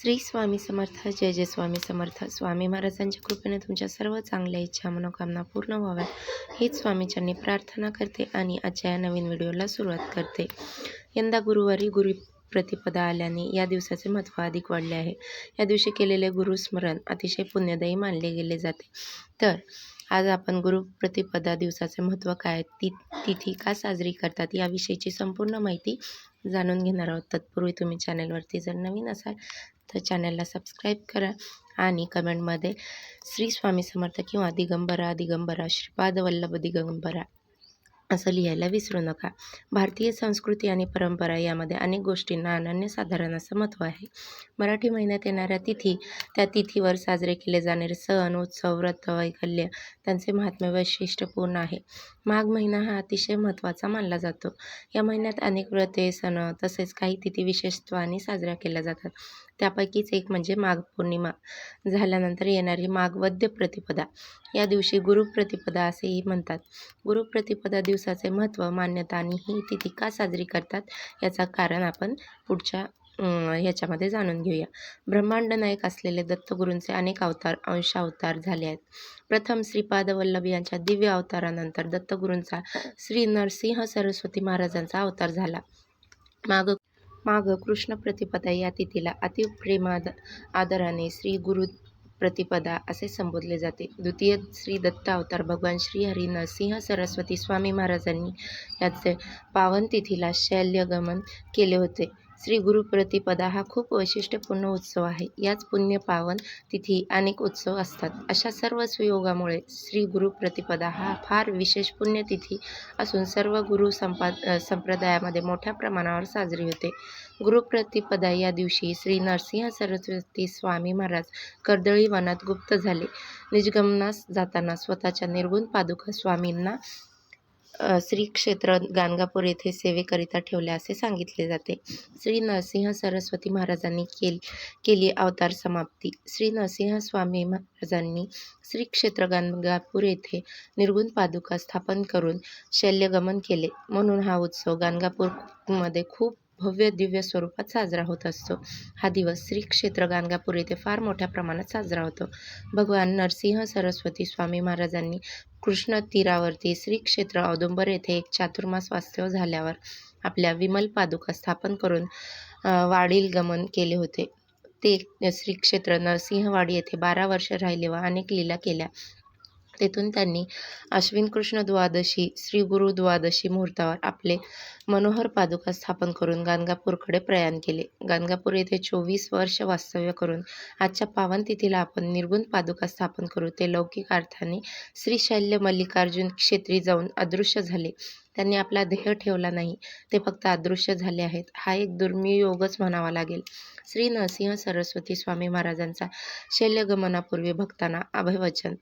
श्री स्वामी समर्थ जय जय स्वामी समर्थ. स्वामी महाराजांच्या कृपेने तुमच्या सर्व चांगल्या इच्छा मनोकामना पूर्ण व्हाव्या हीच स्वामीच्यांनी प्रार्थना करते आणि आजच्या या नवीन व्हिडिओला सुरुवात करते. यंदा गुरुवारी गुरु प्रतिपदा आल्याने या दिवसाचे महत्त्व अधिक वाढले आहे. या दिवशी केलेले गुरुस्मरण अतिशय पुण्यदायी मानले गेले जाते. तर आज आपण गुरुप्रतिपदा दिवसाचे महत्त्व काय ती तिथी का साजरी करतात याविषयीची संपूर्ण माहिती जाणून घेणार आहोत. तत्पूर्वी तुम्ही चॅनलवरती जर नवीन असाल तर चॅनलला सबस्क्राईब करा आणि कमेंटमध्ये श्री स्वामी समर्थ किंवा दिगंबरा दिगंबरा श्रीपाद वल्लभ दिगंबरा असं लिहायला विसरू नका. भारतीय संस्कृती आणि परंपरा यामध्ये अनेक गोष्टींना अनन्यसाधारण असं महत्त्व आहे. मराठी महिन्यात येणाऱ्या तिथी त्या तिथीवर साजरे केले जाणारे सण उत्सव व्रत वैकल्य त्यांचे महात्म्य वैशिष्ट्यपूर्ण आहे. माघ महिना हा अतिशय महत्त्वाचा मानला जातो. या महिन्यात अनेक व्रते सण तसेच काही तिथी विशेषत्वाने साजऱ्या केल्या जातात. त्यापैकीच एक म्हणजे माघ पौर्णिमा. झाल्यानंतर येणारी माघ वद्य प्रतिपदा. या दिवशी गुरुप्रतिपदा असेही म्हणतात. गुरुप्रतिपदा दिवसाचे महत्त्व मान्यता आणि ही तिथी का साजरी करतात याचा कारण आपण पुढच्या ह्याच्यामध्ये जाणून घेऊया. ब्रह्मांड नायक असलेले दत्तगुरूंचे अनेक अवतार अंशावतार झाले आहेत. प्रथम श्रीपाद वल्लभ यांच्या दिव्य अवतारानंतर दत्तगुरूंचा श्री नरसिंह सरस्वती महाराजांचा अवतार झाला. माग माग कृष्ण प्रतिपदा या तिथीला अतिप्रेमाद आदराने श्री गुरु प्रतिपदा असे संबोधले जाते. द्वितीय श्री दत्त अवतार भगवान श्री हरी नरसिंह सरस्वती स्वामी महाराजांनी याचे पावन तिथीला शैल्यगमन केले होते. श्री गुरु प्रतिपदा हा खूप वैशिष्ट्यपूर्ण उत्सव आहे. याच पुण्य पावन तिथी अनेक उत्सव असतात. अशा सर्व सुयोगामुळे श्री गुरु प्रतिपदा हा फार विशेष पुण्यतिथी असून सर्व गुरु संपा संप्रदायामध्ये मोठ्या प्रमाणावर साजरी होते. गुरुप्रतिपदा या दिवशी श्री नरसिंह सरस्वती स्वामी महाराज कर्दळी वनात गुप्त झाले. निजगमनास जाताना स्वतःच्या निर्गुण पादुका स्वामींना श्री क्षेत्र गाणगापूर येथे सेवेकरिता ठेवले असे सांगितले जाते. श्री नरसिंह सरस्वती महाराजांनी केल केली अवतार समाप्ती. श्री नरसिंह स्वामी महाराजांनी श्री क्षेत्र गाणगापूर येथे निर्गुण पादुका स्थापन करून शल्यगमन केले. म्हणून हा उत्सव गाणगापूरमध्ये खूप भव्य दिव्य स्वरूपात साजरा होत असतो. हा दिवस श्री क्षेत्र गाणगापूर येथे फार मोठ्या प्रमाणात साजरा होतो. भगवान नरसिंह सरस्वती स्वामी महाराजांनी कृष्ण तीरावरती श्री क्षेत्र औदुंबर येथे एक चातुर्मास वास्तव्य झाल्यावर आपल्या विमल पादुका स्थापन करून वाडील गमन केले होते. ते श्री क्षेत्र नरसिंहवाडी येथे बारा वर्ष राहिले व अनेक लीला केल्या. तेथून त्यांनी अश्विन कृष्ण द्वादशी श्री गुरु द्वादशी मुहूर्तावर आपले मनोहर पादुका स्थापन करून गाणगापूरकडे प्रयाण केले. गाणगापूर येथे चोवीस वर्ष वास्तव्य करून आजच्या पावन तिथीला आपण निर्गुण पादुका स्थापन करू. ते लौकिक अर्थाने श्रीशैल्य मल्लिकार्जुन क्षेत्री जाऊन अदृश्य झाले. त्यांनी आपला ध्येय ठेवला नाही ते फक्त अदृश्य झाले आहेत. हा एक दुर्मियोगच म्हणावा लागेल. श्री नरसिंह सरस्वती स्वामी महाराजांचा शैल्यगमनापूर्वी भक्तांना अभयवचन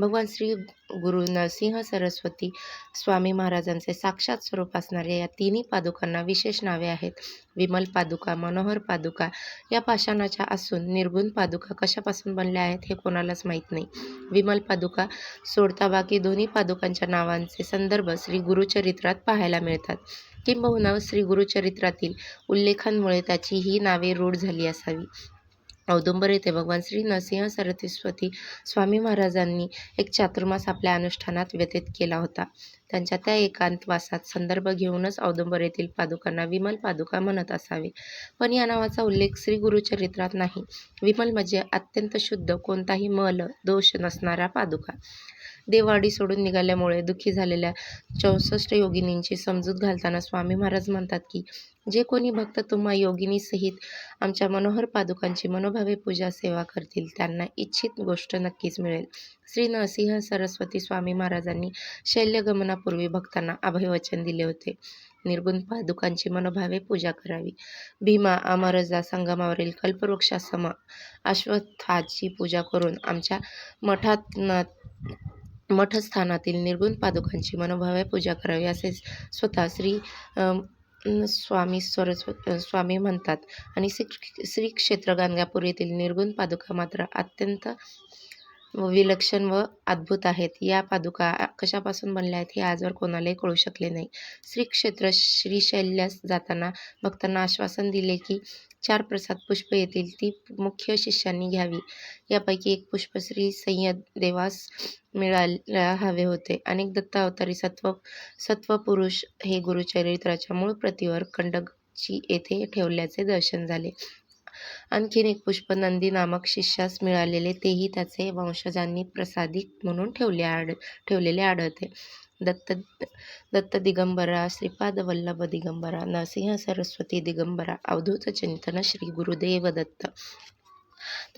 भगवान श्री गुरु नरसिंह सरस्वती स्वामी महाराजांचे साक्षात स्वरूप असणाऱ्या या तिन्ही पादुकांना विशेष नावे आहेत. विमल पादुका मनोहर पादुका या पाषाणाच्या असून निर्गुण पादुका कशापासून बनल्या आहेत हे कोणालाच माहीत नाही. विमल पादुका सोडता बाकी दोन्ही पादुकांच्या नावांचे संदर्भ श्री गुरुचरित्रात पाहायला मिळतात. किंबहुना श्री गुरुचरित्रातील उल्लेखांमुळे त्याची ही नावे रूढ झाली असावी. औदुंबर येथे भगवान श्री नरसिंह सरस्वती स्वामी महाराजांनी एक चातुर्मास आपल्या अनुष्ठानात व्यतीत केला होता. त्यांच्या त्या एकांतवासात संदर्भ घेऊनच औदुंबर येथील पादुकांना विमल पादुका म्हणत असावे. पण या नावाचा उल्लेख श्री गुरुचरित्रात नाही. विमल म्हणजे अत्यंत शुद्ध कोणताही मल दोष नसणारा पादुका. देवाडी सोडून निघाल्यामुळे दुःखी झालेल्या चौसष्ट योगिनींची समजूत घालताना स्वामी महाराज म्हणतात की जे कोणी भक्त तुम्हा योगिनी सहित आमच्या मनोहर पादुकांची मनोभावे पूजा सेवा करतील त्यांना इच्छित गोष्ट नक्कीच मिळेल. श्री नरसिंह सरस्वती स्वामी महाराजांनी शैल्यगमनापूर्वी भक्तांना अभयवचन दिले होते. निर्गुण पादुकांची मनोभावे पूजा करावी. भीमा अमरजा संगमावरील कल्पवृक्षासम अश्वत्थाची पूजा करून आमच्या मठात मठस्थानातील निर्गुण पादुकांची मनोभावे पूजा करावी असे स्वतः श्री स्वामी सरस्वत स्वामी म्हणतात. आणि श्री श्री क्षेत्र गाणगापूर येथील निर्गुण पादुका मात्र अत्यंत विलक्षण व अद्भुत आहेत. या पादुका कशापासून बनल्या आहेत हे आजवर कोणालाही कळू शकले नाही. श्री क्षेत्र श्रीशैल्यास जाताना भक्तांना आश्वासन दिले की चार प्रसाद पुष्प येतील. ती मुख्य शिष्यांनी घ्यावी. यापैकी एक पुष्प श्री सय्यद देवास मिळायला हवे होते. अनेक दत्तावतारी सत्व सत्वपुरुष हे गुरुचरित्राच्या मूळ प्रतीवर कंडकची येथे ठेवल्याचे दर्शन झाले. आणखीन एक पुष्प नंदी नामक शिष्यास मिळालेले तेही त्याचे वंशजांनी प्रसादिक म्हणून ठेवले आढ ठेवलेले आढळते. दत्त दत्त दिगंबरा श्रीपाद वल्लभ दिगंबरा नरसिंह सरस्वती दिगंबरा अवधूत चिंतन श्री गुरुदेव दत्त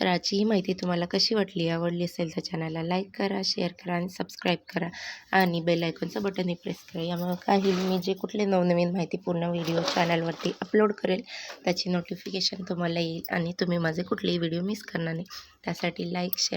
तर आजची ही माहिती तुम्हाला कशी वाटली आवडली असेल तर चॅनलला लाईक करा शेअर करा आणि सबस्क्राईब करा आणि बेल आयकॉनचं बटनही प्रेस करा. यामुळे काही मी जे कुठले नवनवीन माहिती पूर्ण व्हिडिओ चॅनलवरती अपलोड करेल त्याची नोटिफिकेशन तुम्हाला येईल आणि तुम्ही माझे कुठलेही व्हिडिओ मिस करणार नाही. त्यासाठी लाईक शेअर